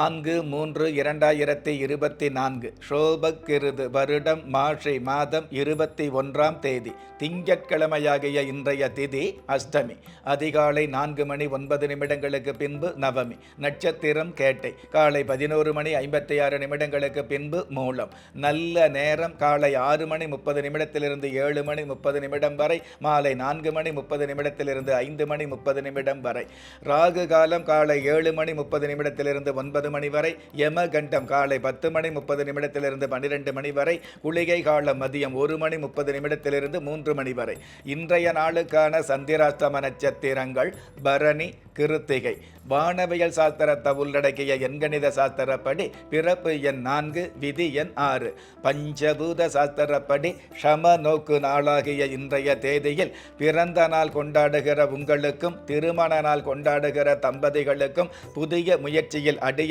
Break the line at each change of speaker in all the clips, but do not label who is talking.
நான்கு மூன்று இரண்டாயிரத்தி இருபத்தி நான்கு. ஷோபக்கிருது வருடம் மாஷை மாதம் இருபத்தி ஒன்றாம் தேதி. திங்கட்கிழமையாகிய இன்றைய திதி அஷ்டமி. அதிகாலை நான்கு மணி ஒன்பது நிமிடங்களுக்கு பின்பு நவமி. நட்சத்திரம் கேட்டை. காலை பதினோரு மணி ஐம்பத்தி ஆறு நிமிடங்களுக்கு பின்பு மூலம். நல்ல நேரம் காலை ஆறு மணி முப்பது நிமிடத்திலிருந்து ஏழு மணி முப்பது நிமிடம் வரை. மாலை நான்கு மணி முப்பது நிமிடத்திலிருந்து ஐந்து மணி முப்பது நிமிடம் வரை. ராகு காலம் காலை ஏழு மணி முப்பது நிமிடத்திலிருந்து ஒன்பது மணி வரை யமகண்டம் காலை பத்து மணி முப்பது நிமிடத்திலிருந்து பன்னிரெண்டு மணி வரை குளிகை காலம் மதியம் ஒரு மணி முப்பது நிமிடத்திலிருந்து மூன்று மணி வரை. இன்றைய நாளுக்கான சந்திராஸ்தம நட்சத்திரங்கள் பரணி கிருத்திகை. வானவியல் சாஸ்திரத்தை உள்ளடக்கிய எண்கணித சாஸ்திரப்படி பிறப்பு எண் நான்கு விதி எண் ஆறு. பஞ்சபூத சாஸ்திரப்படி ஷம நோக்கு நாளாகிய இன்றைய தேதியில் பிறந்த நாள் கொண்டாடுகிற உங்களுக்கும் திருமண நாள் கொண்டாடுகிற தம்பதிகளுக்கும் புதிய முயற்சியில்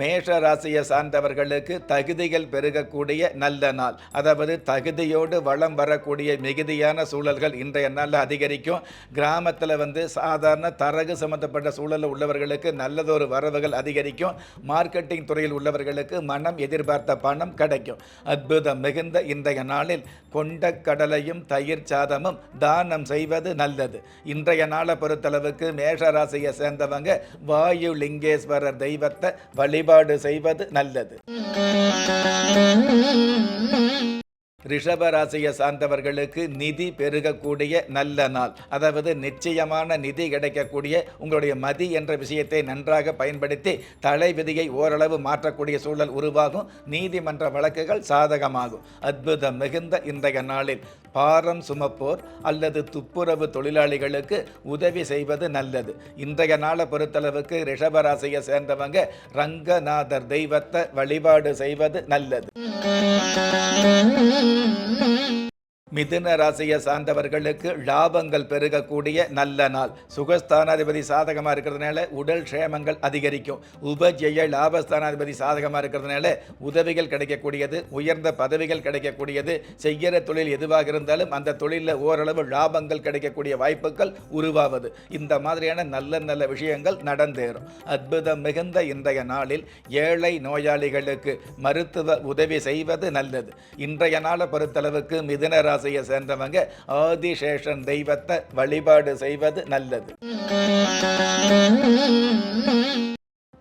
மேஷ ராசியை சார்ந்தவர்களுக்கு தகுதிகள் பெருகக்கூடிய நல்ல நாள். அதாவது தகுதியோடு வளம் வரக்கூடிய மிகுதியான சூழல்கள் இன்றைய நாளில் அதிகரிக்கும். கிராமத்தில் வந்து சாதாரண தரகு சம்பந்தப்பட்ட சூழலில் உள்ளவர்களுக்கு நல்லதொரு வரவுகள் அதிகரிக்கும். மார்க்கெட்டிங் துறையில் உள்ளவர்களுக்கு மனம் எதிர்பார்த்த பணம் கிடைக்கும். அற்புதம் மிகுந்த இன்றைய நாளில் கொண்ட கடலையும் தயிர் சாதமும் தானம் செய்வது நல்லது. இன்றைய நாளை பொறுத்தளவுக்கு மேஷ ராசியை சேர்ந்தவங்க வாயு லிங்கேஸ்வரர் தெய்வத்தை வழிபாடு செய்வது நல்லது. ரிஷபராசியை சார்ந்தவர்களுக்கு நிதி பெருகக்கூடிய நல்ல நாள். அதாவது நிச்சயமான நிதி கிடைக்கக்கூடிய உங்களுடைய மதி என்ற விஷயத்தை நன்றாக பயன்படுத்தி தலை விதியை ஓரளவு மாற்றக்கூடிய சூழல் உருவாகும். நீதிமன்ற வழக்குகள் சாதகமாகும். அற்புதம் மிகுந்த இன்றைய நாளில். பாரம் சுமப்போர் அல்லது துப்புரவு தொழிலாளிகளுக்கு உதவி செய்வது நல்லது. இன்றைய நாளை பொறுத்தளவுக்கு ரிஷபராசியை சேர்ந்தவங்க ரங்கநாதர் தெய்வத்தை வழிபாடு செய்வது நல்லது. மிதுன ராசியை சார்ந்தவர்களுக்கு லாபங்கள் பெருகக்கூடிய நல்ல நாள். சுகஸ்தானாதிபதி சாதகமாக இருக்கிறதுனால உடல் க்ஷேமங்கள் அதிகரிக்கும். உபஜெய லாபஸ்தானாதிபதி சாதகமாக இருக்கிறதுனால உதவிகள் கிடைக்கக்கூடியது உயர்ந்த பதவிகள் கிடைக்கக்கூடியது செய்கிற தொழில் எதுவாக இருந்தாலும் அந்த தொழிலில் ஓரளவு லாபங்கள் கிடைக்கக்கூடிய வாய்ப்புகள் உருவாவது. இந்த மாதிரியான நல்ல நல்ல விஷயங்கள் நடந்தேறும். அற்புதம் மிகுந்த இன்றைய நாளில் ஏழை நோயாளிகளுக்கு மருத்துவ உதவி செய்வது நல்லது. இன்றைய நாளை பொறுத்தளவுக்கு மிதுன ராசி ராசியை சேர்ந்தவங்க ஆதிசேஷன் தெய்வத்தை வழிபாடு செய்வது நல்லது.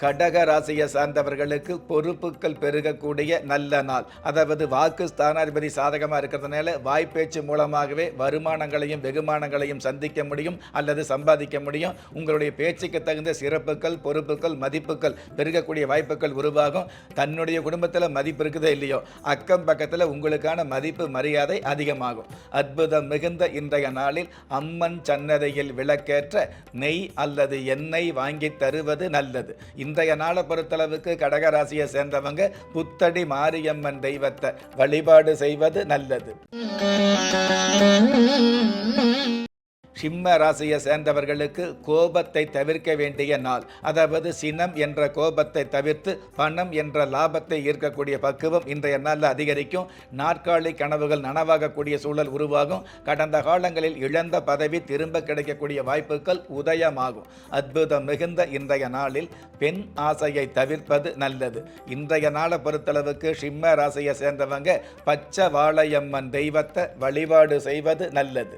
கடக ராசியை சார்ந்தவர்களுக்கு பொறுப்புகள் பெருகக்கூடிய நல்ல நாள். அதாவது வாக்கு ஸ்தானாதிபதி சாதகமாக இருக்கிறதுனால வாய்ப்பேச்சு மூலமாகவே வருமானங்களையும் வெகுமானங்களையும் சந்திக்க முடியும் அல்லது சம்பாதிக்க முடியும். உங்களுடைய பேச்சுக்கு தகுந்த சிறப்புகள் பொறுப்புகள் மதிப்புகள் பெருகக்கூடிய வாய்ப்புகள் உருவாகும். தன்னுடைய குடும்பத்தில் மதிப்பு இருக்குதோ இல்லையோ அக்கம் பக்கத்தில் உங்களுக்கான மதிப்பு மரியாதை அதிகமாகும். அற்புதம் மிகுந்த இன்றைய நாளில் அம்மன் சன்னதையில் விளக்கேற்ற நெய் அல்லது எண்ணெய் வாங்கி தருவது நல்லது. இன்றைய நாளை பொறுத்தளவுக்கு கடகராசியை சேர்ந்தவங்க புத்தடி மாரியம்மன் தெய்வத்தை வழிபாடு செய்வது நல்லது. சிம்ம ராசியை சேர்ந்தவர்களுக்கு கோபத்தை தவிர்க்க வேண்டிய நாள். அதாவது சினம் என்ற கோபத்தை தவிர்த்து பணம் என்ற லாபத்தை ஈர்க்கக்கூடிய பக்குவம் இன்றைய நாளில் அதிகரிக்கும். நாற்காலி கனவுகள் நனவாகக்கூடிய சூழல் உருவாகும். கடந்த காலங்களில் இழந்த பதவி திரும்ப கிடைக்கக்கூடிய வாய்ப்புகள் உதயமாகும். அற்புதம் மிகுந்த இன்றைய நாளில் பெண் ஆசையை தவிர்ப்பது நல்லது. இன்றைய நாளை பொறுத்தளவுக்கு சிம்ம ராசியை சேர்ந்தவங்க பச்சை வாழையம்மன் தெய்வத்தை வழிபாடு செய்வது நல்லது.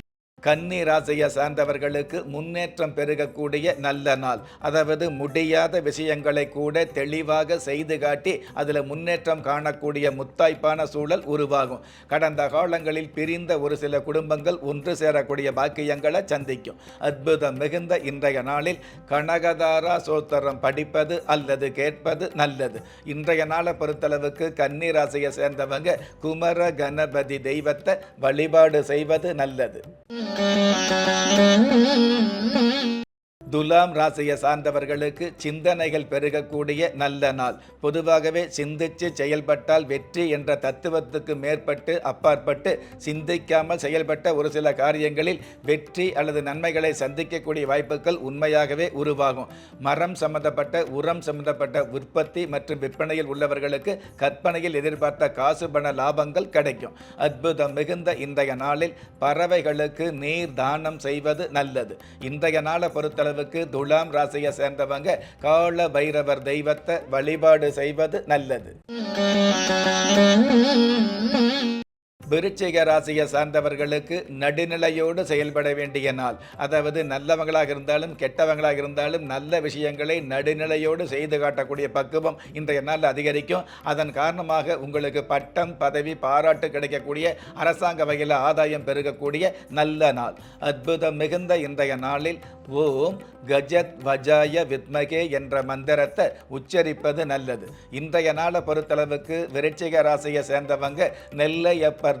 கன்னி ராசியை சார்ந்தவர்களுக்கு முன்னேற்றம் பெருகக்கூடிய நல்ல நாள். அதாவது முடியாத விஷயங்களை கூட தெளிவாக செய்து காட்டி அதில் முன்னேற்றம் காணக்கூடிய முத்தாய்ப்பான சூழல் உருவாகும். கடந்த காலங்களில் பிரிந்த ஒரு சில குடும்பங்கள் ஒன்று சேரக்கூடிய பாக்கியங்களை சந்திக்கும். அற்புதம் மிகுந்த இன்றைய நாளில் கனகதாரா சோத்திரம் படிப்பது அல்லது கேட்பது நல்லது. இன்றைய நாளை பொறுத்தளவுக்கு கன்னி ராசியை சேர்ந்தவங்க குமர கணபதி தெய்வத்தை வழிபாடு செய்வது நல்லது. Thank you. துலாம் ராசியை சார்ந்தவர்களுக்கு சிந்தனைகள் பெருகக்கூடிய நல்ல நாள். பொதுவாகவே சிந்திச்சு செயல்பட்டால் வெற்றி என்ற தத்துவத்துக்கு மேற்பட்டு அப்பாற்பட்டு சிந்திக்காமல் செயல்பட்ட ஒரு சில காரியங்களில் வெற்றி அல்லது நன்மைகளை சந்திக்கக்கூடிய வாய்ப்புகள் உண்மையாகவே உருவாகும். மரம் சம்பந்தப்பட்ட உரம் சம்பந்தப்பட்ட உற்பத்தி மற்றும் விற்பனையில் உள்ளவர்களுக்கு கற்பனையில் எதிர்பார்த்த காசு பண லாபங்கள் கிடைக்கும். அற்புதம் மிகுந்த இன்றைய நாளில் பறவைகளுக்கு நீர் தானம் செய்வது நல்லது. இன்றைய நாளை பொறுத்தளவு பொறுத்தளவுக்கு துலாம் ராசியை சேர்ந்தவங்க கால பைரவர் தெய்வத்தை வழிபாடு செய்வது நல்லது. விருச்சிக ராசியை சார்ந்தவர்களுக்கு நடுநிலையோடு செயல்பட வேண்டிய நாள். அதாவது நல்லவங்களாக இருந்தாலும் கெட்டவங்களாக இருந்தாலும் நல்ல விஷயங்களை நடுநிலையோடு செய்து காட்டக்கூடிய பக்குவம் இன்றைய நாள் அதிகரிக்கும். அதன் காரணமாக உங்களுக்கு பட்டம் பதவி பாராட்டு கிடைக்கக்கூடிய அரசாங்க வகையில் ஆதாயம் பெருகக்கூடிய நல்ல நாள். அற்புதம் மிகுந்த இன்றைய நாளில் ஓம் கஜத் வஜாய வித்மகே என்ற மந்திரத்தை உச்சரிப்பது நல்லது. இன்றைய நாளை பொறுத்தளவுக்கு விருச்சிக ராசியை சேர்ந்தவங்க நெல்லையப்பர்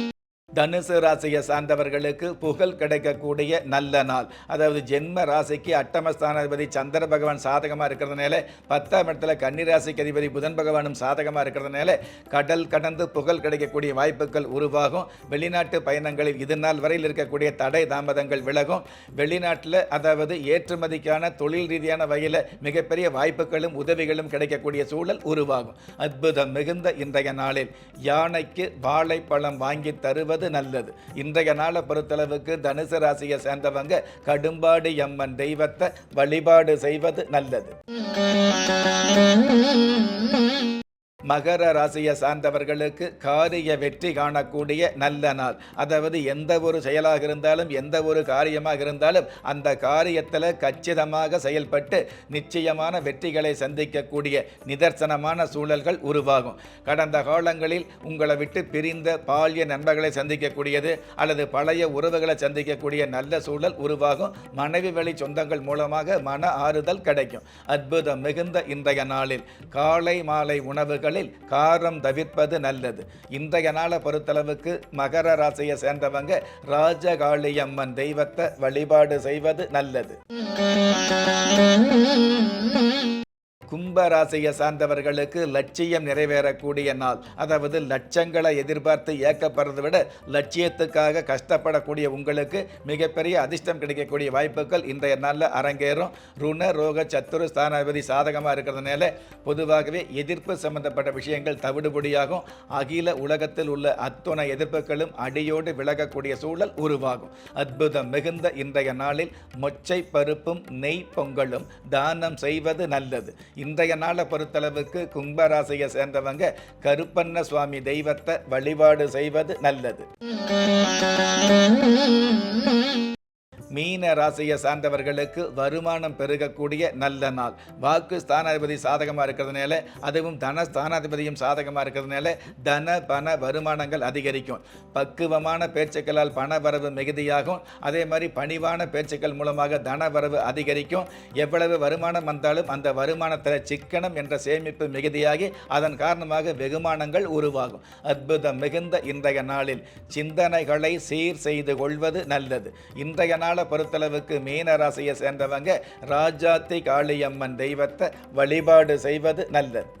தனுசு ராசியை சார்ந்தவர்களுக்கு புகழ் கிடைக்கக்கூடிய நல்ல நாள். அதாவது ஜென்ம ராசிக்கு அட்டமஸ்தானாதிபதி சந்திர பகவான் சாதகமாக இருக்கிறதுனால பத்தாம் இடத்துல கன்னிராசிக்கு அதிபதி புதன் பகவானும் சாதகமாக இருக்கிறதுனால கடல் கடந்து புகழ் கிடைக்கக்கூடிய வாய்ப்புகள் உருவாகும். வெளிநாட்டு பயணங்களில் இது நாள் வரையில் இருக்கக்கூடிய தடை தாமதங்கள் விலகும். வெளிநாட்டில் அதாவது ஏற்றுமதிக்கான தொழில் ரீதியான வகையில் மிகப்பெரிய வாய்ப்புகளும் உதவிகளும் கிடைக்கக்கூடிய சூழல் உருவாகும். அற்புதம் மிகுந்த இன்றைய நாளில் யானைக்கு வாழைப்பழம் வாங்கி தருவது நல்லது. இன்றைய நாளை பொறுத்தளவுக்கு தனுசு ராசியை சேர்ந்தவங்க கடும்பாடு அம்மன் தெய்வத்தை வழிபாடு செய்வது நல்லது. மகர ராசியை சார்ந்தவர்களுக்கு காரிய வெற்றி காணக்கூடிய நல்ல நாள். அதாவது எந்த ஒரு செயலாக இருந்தாலும் எந்த ஒரு காரியமாக இருந்தாலும் அந்த காரியத்தில் கச்சிதமாக செயல்பட்டு நிச்சயமான வெற்றிகளை சந்திக்கக்கூடிய நிதர்சனமான சூழல்கள் உருவாகும். கடந்த காலங்களில் உங்களை விட்டு பிரிந்த பால்ய நண்பர்களை சந்திக்கக்கூடியது அல்லது பழைய உறவுகளை சந்திக்கக்கூடிய நல்ல சூழல் உருவாகும். மனைவி வழி சொந்தங்கள் மூலமாக மன ஆறுதல் கிடைக்கும். அற்புதம் மிகுந்த இன்றைய நாளில். காலை மாலை உணவுகள் உணவுகளில் காரம் தவிர்ப்பது நல்லது. இன்றைய நாளை பொறுத்தளவுக்கு மகர ராசியை சேர்ந்தவங்க ராஜகாளியம்மன் தெய்வத்தை வழிபாடு செய்வது நல்லது. கும்பராசியை சார்ந்தவர்களுக்கு லட்சியம் நிறைவேறக்கூடிய நாள். அதாவது லட்சங்களை எதிர்பார்த்து ஏக்கப்படுறதை விட லட்சியத்துக்காக கஷ்டப்படக்கூடிய உங்களுக்கு மிகப்பெரிய அதிர்ஷ்டம் கிடைக்கக்கூடிய வாய்ப்புகள் இன்றைய நாளில் அரங்கேறும். ருண ரோக சத்துரு ஸ்தானாதிபதி சாதகமாக இருக்கிறதுனால பொதுவாகவே எதிர்ப்பு சம்பந்தப்பட்ட விஷயங்கள் தவிடுபடியாகும். அகில உலகத்தில் உள்ள அத்துணை எதிர்ப்புகளும் அடியோடு விலகக்கூடிய சூழல் உருவாகும். அற்புதம் மிகுந்த இன்றைய நாளில் மொச்சை பருப்பும் நெய் பொங்கலும் தானம் செய்வது நல்லது. இன்றைய நாளை பொறுத்தளவுக்கு கும்பராசியை சேர்ந்தவங்க கருப்பண்ண சுவாமி தெய்வத்தை வழிபாடு செய்வது நல்லது. மீன ராசியை சார்ந்தவர்களுக்கு வருமானம் பெருகக்கூடிய நல்ல நாள். வாக்கு ஸ்தானாதிபதி சாதகமாக இருக்கிறதுனால அதுவும் தன ஸ்தானாதிபதியும் சாதகமாக இருக்கிறதுனால தன பண வருமானங்கள் அதிகரிக்கும். பக்குவமான பேச்சுக்களால் பண வரவு மிகுதியாகும். அதே மாதிரி பணிவான பேச்சுக்கள் மூலமாக தன வரவு அதிகரிக்கும். எவ்வளவு வருமானம் வந்தாலும் அந்த வருமானத்தில் சிக்கனம் என்ற சேமிப்பு மிகுதியாகி அதன் காரணமாக வெகுமானங்கள் உருவாகும். அற்புதம் மிகுந்த இன்றைய நாளில். சிந்தனைகளை சீர் செய்து கொள்வது நல்லது. இன்றைய நாளை பொறுத்தளவுக்கு மீன ராசியை சேர்ந்தவங்க ராஜாத்தி காளியம்மன் தெய்வத்தை வழிபாடு செய்வது நல்லது.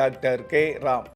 Doctor K Ram.